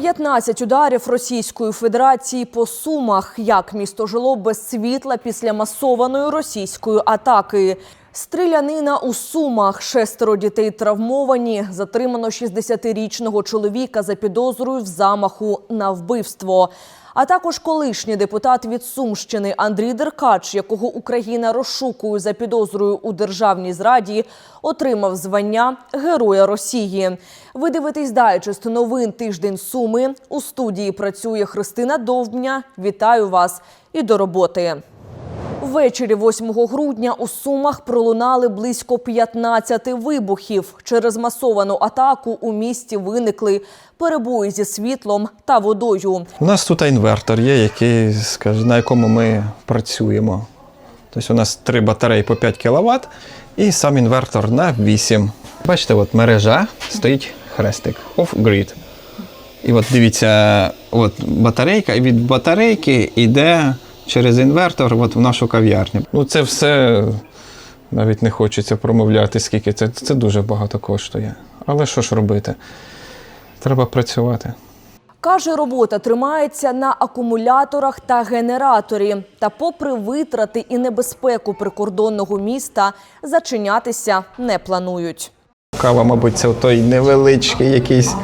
15 ударів Російської Федерації по Сумах. Як місто жило без світла після масованої російської атаки. Стрілянина у Сумах. Шестеро дітей травмовані. Затримано 60-річного чоловіка за підозрою в замаху на вбивство. А також колишній депутат від Сумщини Андрій Деркач, якого Україна розшукує за підозрою у державній зраді, отримав звання Героя Росії. Ви дивитесь дайджест новин тиждень Суми. У студії працює Христина Довбня. Вітаю вас і до роботи. Ввечері 8 грудня у Сумах пролунали близько 15 вибухів. Через масовану атаку у місті виникли перебої зі світлом та водою. У нас тут інвертор є, який, на якому ми працюємо. Тобто у нас три батареї по 5 кВт і сам інвертор на 8. Бачите, от мережа стоїть хрестик off-grid. І от дивіться, от батарейка, і від батарейки йде через інвертор от в нашу кав'ярню. Ну це все навіть не хочеться промовляти, скільки це, це дуже багато коштує. Але що ж робити? Треба працювати. Каже, робота тримається на акумуляторах та генераторі. Та, попри витрати і небезпеку прикордонного міста, зачинятися не планують. Кава, мабуть, це той невеличкий якийсь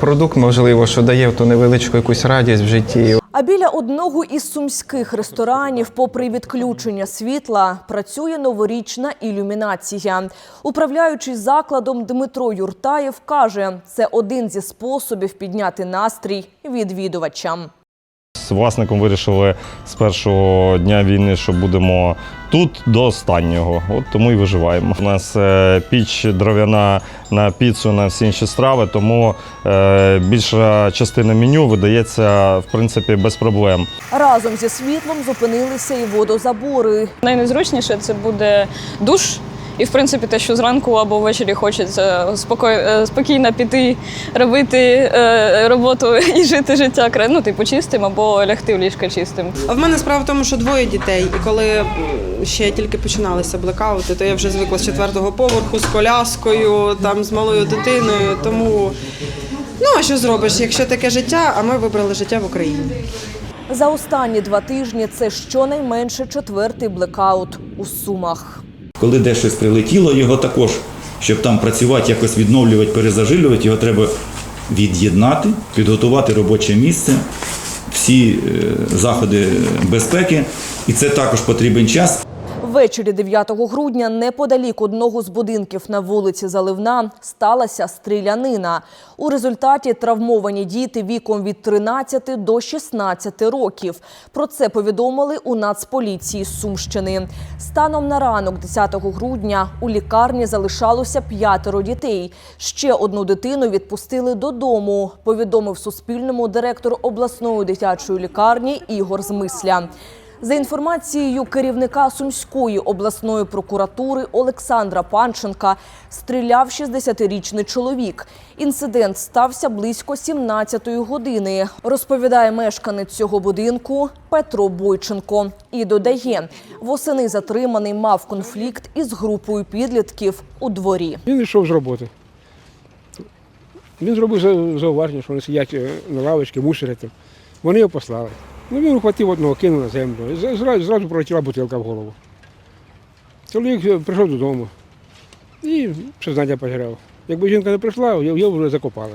продукт, можливо, що дає ту невеличку якусь радість в житті. А біля одного із сумських ресторанів, попри відключення світла, працює новорічна ілюмінація. Управляючий закладом Дмитро Юртаєв каже, це один зі способів підняти настрій відвідувачам. З власником вирішили з першого дня війни, що будемо тут до останнього. От тому і виживаємо. У нас е, піч дров'яна на піцу на всі інші страви, тому е, більша частина меню видається в принципі без проблем. Разом зі світлом зупинилися і водозабори. Найнезручніше це буде душ. І, в принципі, те, що зранку або ввечері хочеться спокій, е, спокійно піти, робити е, роботу і жити життя ну, типу, чистим або лягти в ліжко чистим. А в мене справа в тому, що двоє дітей, і коли ще тільки починалися блекаути, то я вже звикла з четвертого поверху, з коляскою, там з малою дитиною. Тому ну а що зробиш, якщо таке життя, а ми вибрали життя в Україні. За останні два тижні це щонайменше четвертий блекаут у Сумах. Коли де щось прилетіло, його також, щоб там працювати, якось відновлювати, перезажилювати, його треба від'єднати, підготувати робоче місце, всі е, заходи безпеки. І це також потрібен час. Ввечері 9 грудня неподалік одного з будинків на вулиці Заливна сталася стрілянина. У результаті травмовані діти віком від 13 до 16 років. Про це повідомили у Нацполіції Сумщини. Станом на ранок 10 грудня у лікарні залишалося п'ятеро дітей. Ще одну дитину відпустили додому, повідомив Суспільному директор обласної дитячої лікарні Ігор Змисля. За інформацією керівника Сумської обласної прокуратури Олександра Панченка, стріляв 60-річний чоловік. Інцидент стався близько 17-ї години. Розповідає мешканець цього будинку Петро Бойченко. І додає, восени затриманий мав конфлікт із групою підлітків у дворі. Він йшов з роботи. Він зробив за- зауваження, що вони сидять е, на лавочці, мусорять. Вони його послали. Ну він ухватив одного, кинув на землю. Зразу, зразу пролетіла бутилка в голову. Чоловік е, прийшов додому і сознання потеряв. Якби жінка не прийшла, його вже закопали.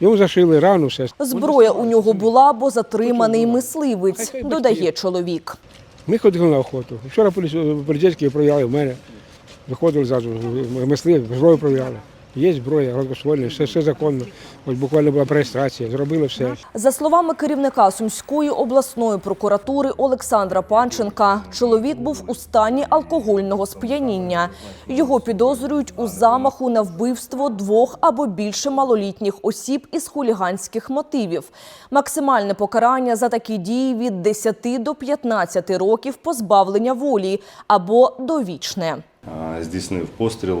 Йому зашили рану, все. Зброя у нього була, бо затриманий мисливець, додає чоловік. Ми ходили на охоту. Вчора поліцейські провіряли в мене. Виходили зразу, мисли, зброю провіряли. Є зброя, гладкоствольна, все, все законно. Ось буквально була реєстрація, зробили все. За словами керівника Сумської обласної прокуратури Олександра Панченка, чоловік був у стані алкогольного сп'яніння. Його підозрюють у замаху на вбивство двох або більше малолітніх осіб із хуліганських мотивів. Максимальне покарання за такі дії від 10 до 15 років позбавлення волі або довічне. Здійснив постріл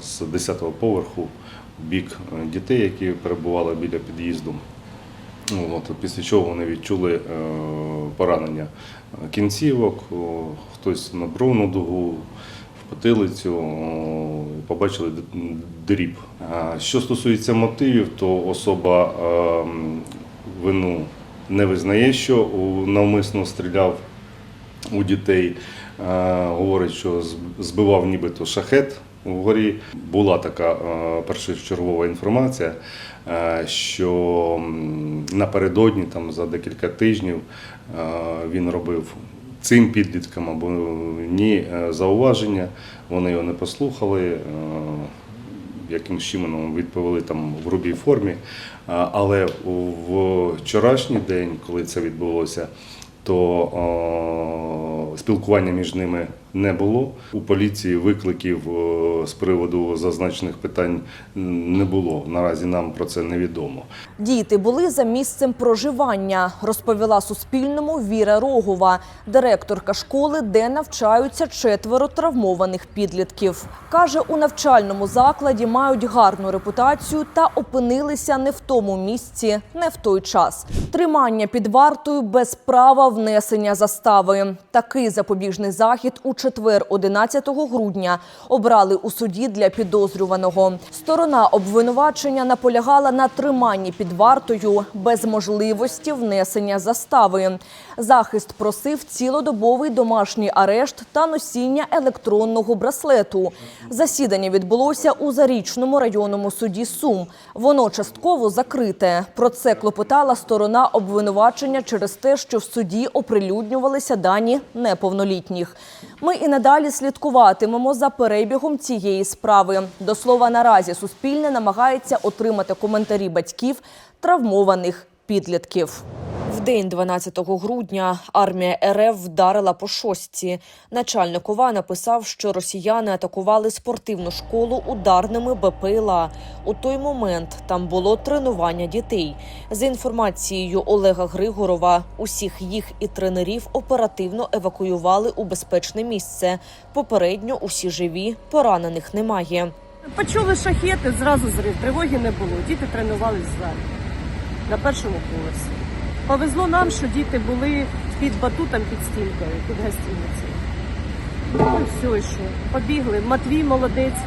з 10-го поверху в бік е, дітей, які перебували біля під'їзду. Ну, от, після чого вони відчули е, поранення кінцівок, хтось на бровну дугу, в потилицю, побачили дріб. Що стосується мотивів, то особа ем, вину не визнає, що навмисно стріляв у дітей. Е, Говорить, що збивав нібито шахет вгорі. Була така е, першочергова інформація, е, що напередодні, там, за декілька тижнів, е, він робив цим підліткам або ні зауваження. Вони його не послухали. якимось чином відповіли там в грубій формі. Але вчорашній день, коли це відбулося, то спілкування між ними не було. У поліції викликів е, з приводу зазначених питань не було. Наразі нам про це невідомо. Діти були за місцем проживання, розповіла Суспільному Віра Рогова, директорка школи, де навчаються четверо травмованих підлітків. Каже, у навчальному закладі мають гарну репутацію та опинилися не в тому місці, не в той час. Тримання під вартою без права внесення застави. Такий запобіжний захід у четвер, 11 грудня, обрали у суді для підозрюваного. Сторона обвинувачення наполягала на триманні під вартою без можливості внесення застави. Захист просив цілодобовий домашній арешт та носіння електронного браслету. Засідання відбулося у Зарічному районному суді Сум. Воно частково закрите. Про це клопотала сторона обвинувачення через те, що в суді оприлюднювалися дані неповнолітніх. Ми і надалі слідкуватимемо за перебігом цієї справи. До слова, наразі Суспільне намагається отримати коментарі батьків травмованих підлітків. В день 12 грудня армія РФ вдарила по шостці. Начальник ОВА написав, що росіяни атакували спортивну школу ударними БПЛА. У той момент там було тренування дітей. За інформацією Олега Григорова, усіх їх і тренерів оперативно евакуювали у безпечне місце. Попередньо усі живі, поранених немає. Почули шахети, зразу зрив. Тривоги не було. Діти тренувались зверху на першому поверсі. Повезло нам, що діти були під батутом, під стінкою, під гостиницею. Ну все, що. Побігли. Матвій молодець,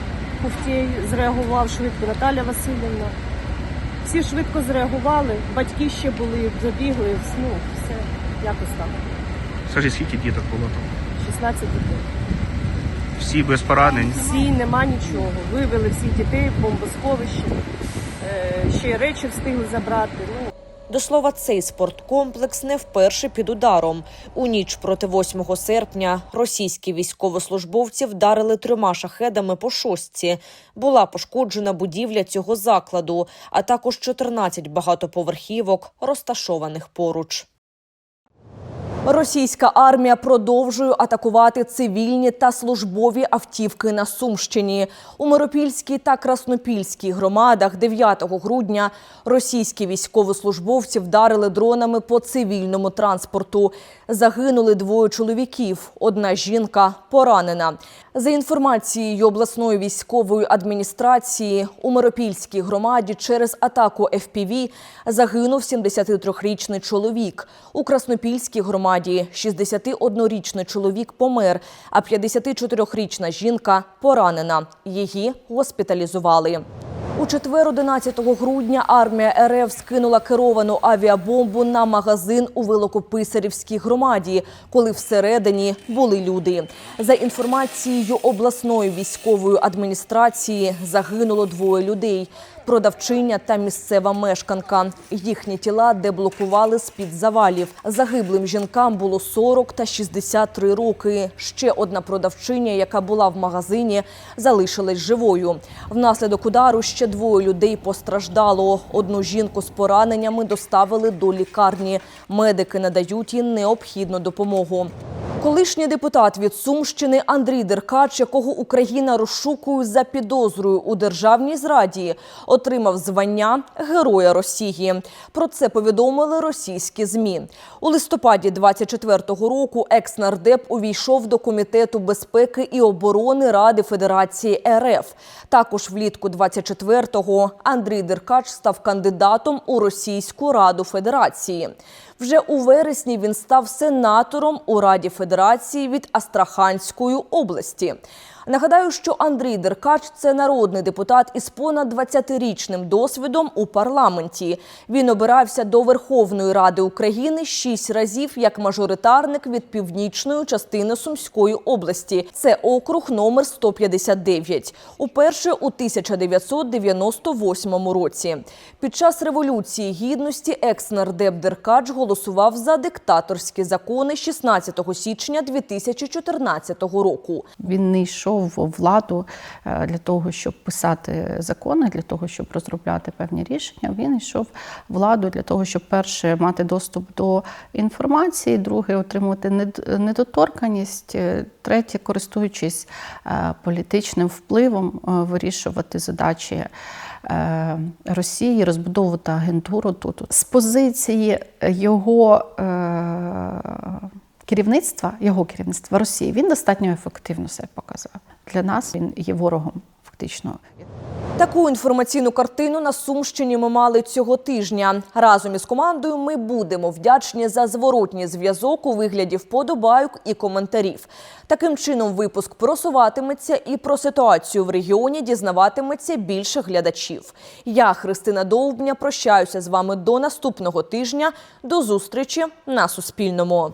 Куфтєй зреагував швидко, Наталя Васильівна. Всі швидко зреагували, батьки ще були, забігли, ну, все, якось так. Скажіть, скільки діток було там? 16 дітей. Всі без поранень. Всі нема нічого. Вивели всіх дітей в бомбосховище. Е, ще й речі встигли забрати. Ну, До слова, цей спорткомплекс не вперше під ударом. У ніч проти 8 серпня російські військовослужбовці вдарили трьома шахедами по шостці. Була пошкоджена будівля цього закладу, а також 14 багатоповерхівок, розташованих поруч. Російська армія продовжує атакувати цивільні та службові автівки на Сумщині. У Миропільській та Краснопільській громадах 9 грудня російські військовослужбовці вдарили дронами по цивільному транспорту. Загинули двоє чоловіків. Одна жінка поранена. За інформацією обласної військової адміністрації, у Миропільській громаді через атаку FPV загинув 73-річний чоловік. У Краснопільській громаді 61-річний чоловік помер, а 54-річна жінка поранена. Її госпіталізували. У четвер, 11 грудня, армія РФ скинула керовану авіабомбу на магазин у Великописарівській громаді, коли всередині були люди. За інформацією обласної військової адміністрації, загинуло двоє людей. Продавчиня та місцева мешканка. Їхні тіла деблокували з-під завалів. Загиблим жінкам було 40 та 63 роки. Ще одна продавчиня, яка була в магазині, залишилась живою. Внаслідок удару ще двоє людей постраждало. Одну жінку з пораненнями доставили до лікарні. Медики надають їй необхідну допомогу. Колишній депутат від Сумщини Андрій Деркач, якого Україна розшукує за підозрою у державній зраді, отримав звання Героя Росії. Про це повідомили російські змі. У листопаді 24-го року екс-нардеп увійшов до комітету безпеки і оборони Ради Федерації РФ. Також влітку 24-го Андрій Деркач став кандидатом у Російську Раду Федерації. Вже у вересні він став сенатором у Раді Федерації від Астраханської області. Нагадаю, що Андрій Деркач це народний депутат із понад 20-річним досвідом у парламенті. Він обирався до Верховної Ради України шість разів як мажоритарник від північної частини Сумської області. Це округ номер 159. Уперше у 1998 році. Під час революції гідності екс-нардеп Деркач голосував за диктаторські закони 16 січня 2014 року. Він не йшов у владу е, для того, щоб писати закони, для того, щоб розробляти певні рішення. Він йшов владу для того, щоб перше мати доступ до інформації, друге отримувати нед- недоторканість, е, третє, користуючись е, політичним впливом, вирішувати задачі. Росії розбудовувати агентуру тут з позиції його керівництва, його керівництва Росії, він достатньо ефективно себе показав. Для нас він є ворогом, фактично. Таку інформаційну картину на Сумщині ми мали цього тижня. Разом із командою ми будемо вдячні за зворотній зв'язок у вигляді вподобайок і коментарів. Таким чином, випуск просуватиметься і про ситуацію в регіоні дізнаватиметься більше глядачів. Я, Христина Довбня, прощаюся з вами до наступного тижня. До зустрічі на Суспільному.